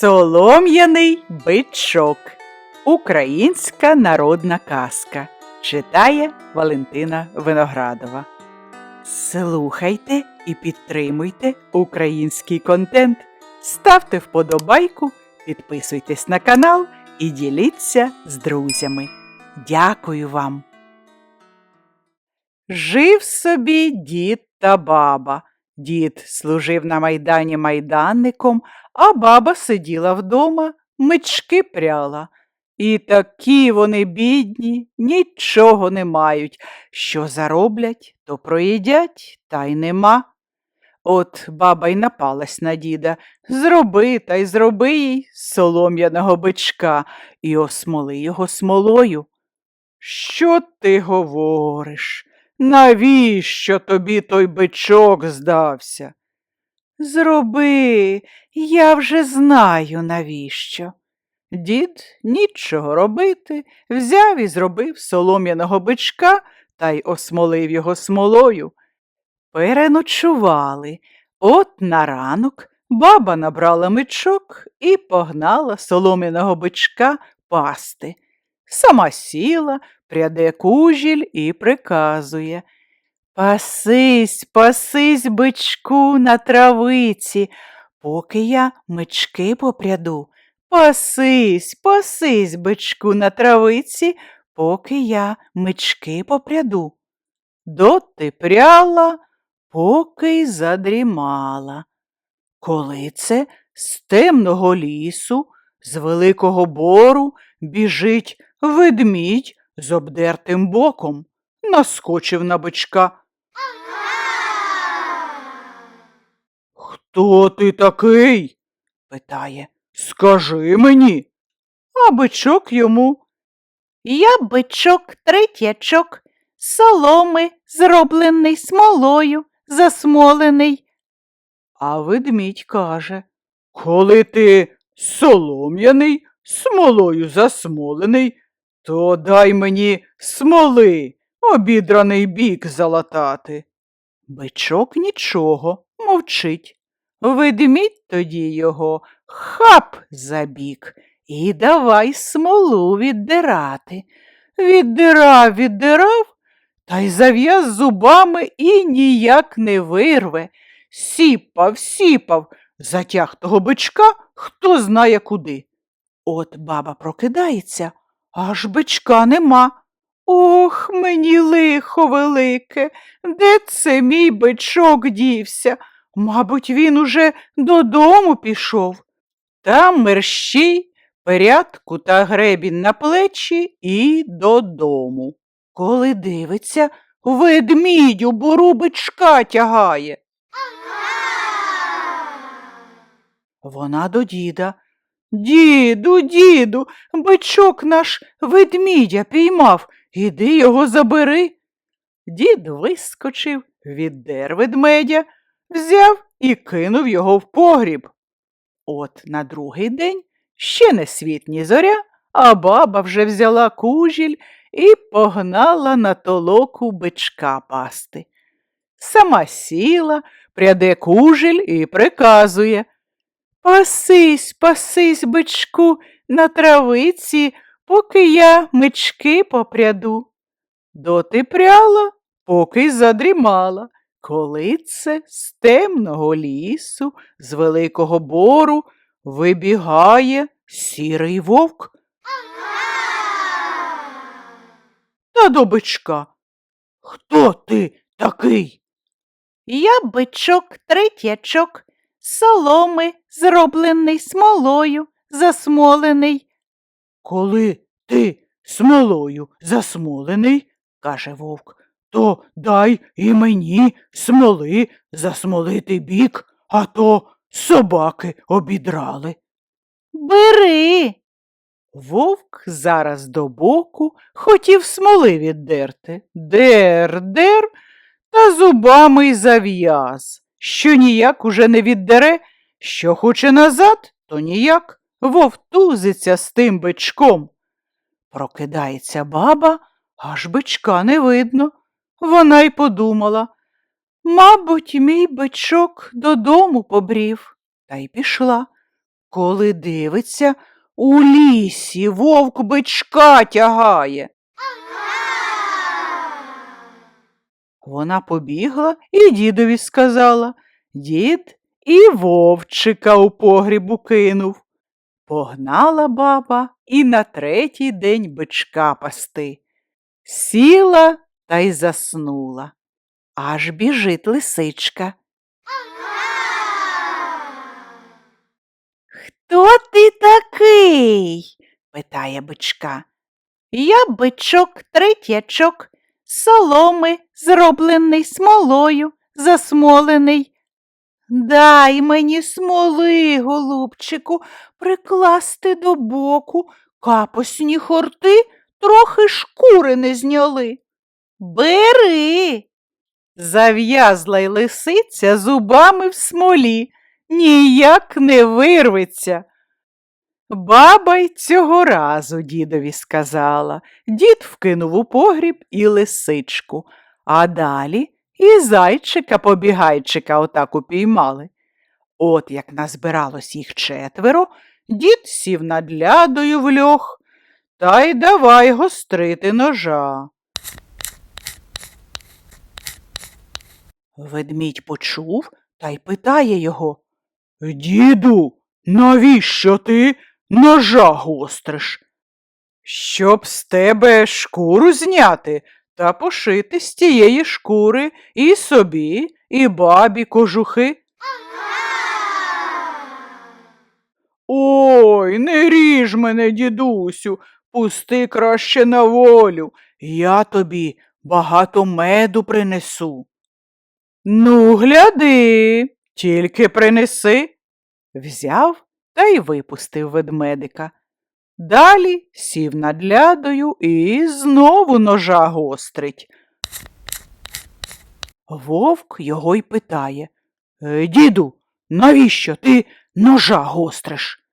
Солом'яний бичок. Українська народна казка. Читає Валентина Виноградова. Слухайте і підтримуйте український контент. Ставте вподобайку, підписуйтесь на канал і діліться з друзями. Дякую вам. Жив собі дід та баба. Дід служив на майдані майданником, а баба сиділа вдома, мички пряла. І такі вони бідні, нічого не мають. Що зароблять, то проїдять, та й нема. От баба й напалась на діда. Зроби та й зроби їй солом'яного бичка і осмоли його смолою. Що ти говориш? Навіщо тобі той бичок здався? Зроби, я вже знаю, навіщо. Дід нічого робити, взяв і зробив солом'яного бичка та й осмолив його смолою. Переночували. От на ранок баба набрала мичок і погнала солом'яного бичка пасти. Сама сіла, пряде кужіль і приказує. Пасись, пасись, бичку, на травиці, поки я мички попряду. Пасись, пасись, бичку, на травиці, поки я мички попряду. Доти пряла, поки й задрімала. Коли це з темного лісу, з великого бору біжить ведмідь з обдертим боком, наскочив на бичка. Хто ти такий? питає. Скажи мені. А бичок йому. Я бичок третячок, соломи, зроблений смолою, засмолений. А ведмідь каже, коли ти солом'яний, смолою засмолений, то дай мені смоли, обідраний бік залатати. Бичок нічого, мовчить. Ведмідь тоді його хап за бік і давай смолу віддирати. Віддирав, віддирав, та й зав'яз зубами і ніяк не вирве. Сіпав, сіпав, затяг того бичка хто знає куди. От баба прокидається, аж бичка нема. Ох, мені лихо велике, де це мій бичок дівся? Мабуть, він уже додому пішов. Там мерщій, перядку та гребінь на плечі і додому. Коли дивиться, ведмідь у бору бичка тягає. Вона до діда. Діду, діду, бичок наш ведмідя піймав, іди його забери. Дід вискочив, віддер ведмедя, взяв і кинув його в погріб. От на другий день ще не світ ні зоря, а баба вже взяла кужіль і погнала на толоку бичка пасти. Сама сіла, пряде кужіль і приказує Пасись, пасись, бичку, на травиці, поки я мички попряду. Доти пряла, поки задрімала, коли це з темного лісу, з великого бору вибігає сірий вовк. Та до бичка. Хто ти такий? Я бичок третячок, соломи, зроблений смолою, засмолений. Коли ти смолою засмолений, каже вовк, то дай і мені смоли засмолити бік, а то собаки обідрали. Бери. Вовк зараз до боку хотів смоли віддерти. Дер, дер, та зубами й зав'яз, що ніяк уже не віддере, що хоче назад, то ніяк вовтузиться з тим бичком. Прокидається баба, аж бичка не видно. Вона й подумала, мабуть, мій бичок додому побрів, та й пішла. коли дивиться, у лісі вовк бичка тягає. Вона побігла і дідові сказала. Дід і вовчика у погрібу кинув. Погнала баба і на третій день бичка пасти. Сіла та й заснула. Аж біжить лисичка. Хто ти такий? питає бичка. Я бичок третячок, соломи зроблений смолою, засмолений. Дай мені смоли, голубчику, прикласти до боку, капосні хорти трохи шкури не зняли. Бери. Зав'язла й лисиця зубами в смолі, ніяк не вирветься. Баба й цього разу дідові сказала. Дід вкинув у погріб і лисичку, а далі і зайчика побігайчика отак упіймали. От як назбиралось їх четверо, дід сів над лядою в льох та й давай гострити ножа. Ведмідь почув та й питає його. Діду, навіщо ти ножа гостриш? Щоб з тебе шкуру зняти та пошити з тієї шкури і собі, і бабі кожухи. Ой, не ріж мене, дідусю, пусти краще на волю, я тобі багато меду принесу. Ну, гляди, тільки принеси. Взяв та й випустив ведмедика. Далі сів над лядою і знову ножа гострить. Вовк його й питає «Е, Діду, навіщо ти ножа гостриш?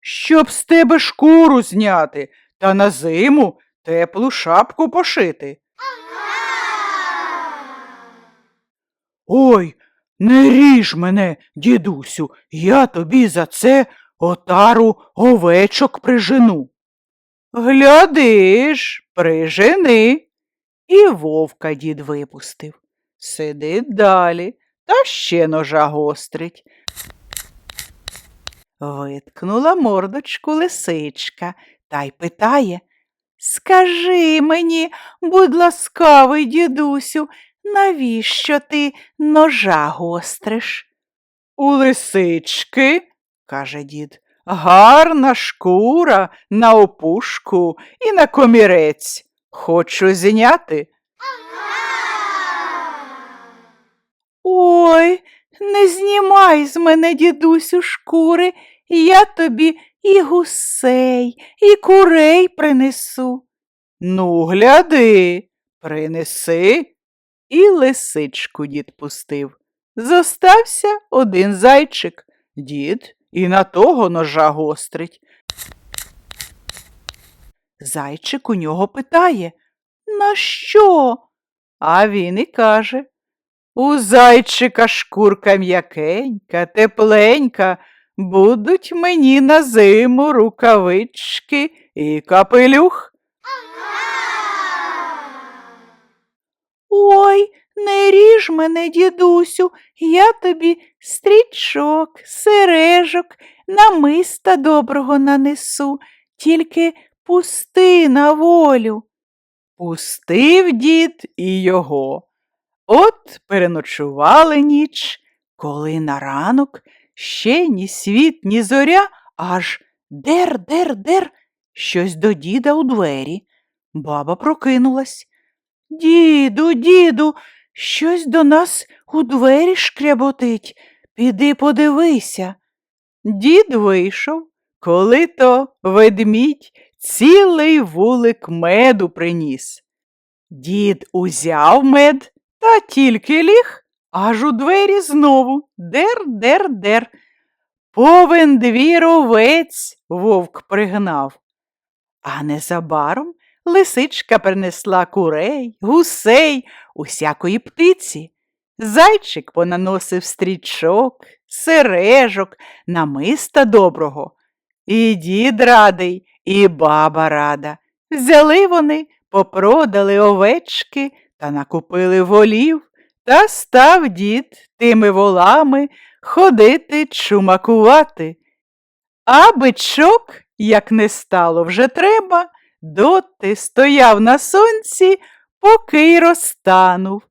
Щоб з тебе шкуру зняти та на зиму теплу шапку пошити. Ой, не ріж мене, дідусю, я тобі за це отару овечок прижену. Глядиш, прижени. І вовка дід випустив. Сидить далі та ще ножа гострить. Виткнула мордочку лисичка та й питає Скажи мені, будь ласкавий, дідусю, навіщо ти ножа гостриш? У лисички, каже дід, гарна шкура на опушку і на комірець. Хочу зняти. Ой, не знімай з мене, дідусю, шкури, я тобі і гусей, і курей принесу. Ну, гляди, принеси. І лисичку дід пустив. Зостався один зайчик. Дід і на того ножа гострить. Зайчик у нього питає На що? А він і каже У зайчика шкурка м'якенька, тепленька, будуть мені на зиму рукавички і капелюх. Ой, не ріж мене, дідусю, я тобі стрічок, сережок, намиста доброго нанесу, тільки пусти на волю. Пустив дід і його. От переночували ніч, коли на ранок ще ні світ, ні зоря, аж дер, дер, дер, щось до діда у двері. Баба прокинулась. Діду, діду, щось до нас у двері шкряботить. Піди подивися. Дід вийшов, коли то ведмідь цілий вулик меду приніс. Дід узяв мед та тільки ліг, аж у двері знову дер, дер, дер. Повен двір овець вовк пригнав. А незабаром лисичка принесла курей, гусей, усякої птиці. Зайчик понаносив стрічок, сережок, намиста доброго. І дід радий, і баба рада. Взяли вони, попродали овечки та накупили волів, та став дід тими волами ходити чумакувати. А бичок, як не стало вже треба, доти стояв на сонці, поки й розтанув.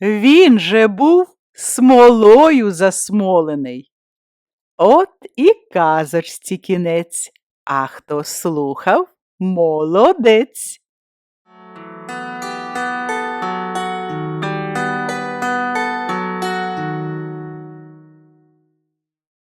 Він же був смолою засмолений. От і казочці кінець, а хто слухав, молодець.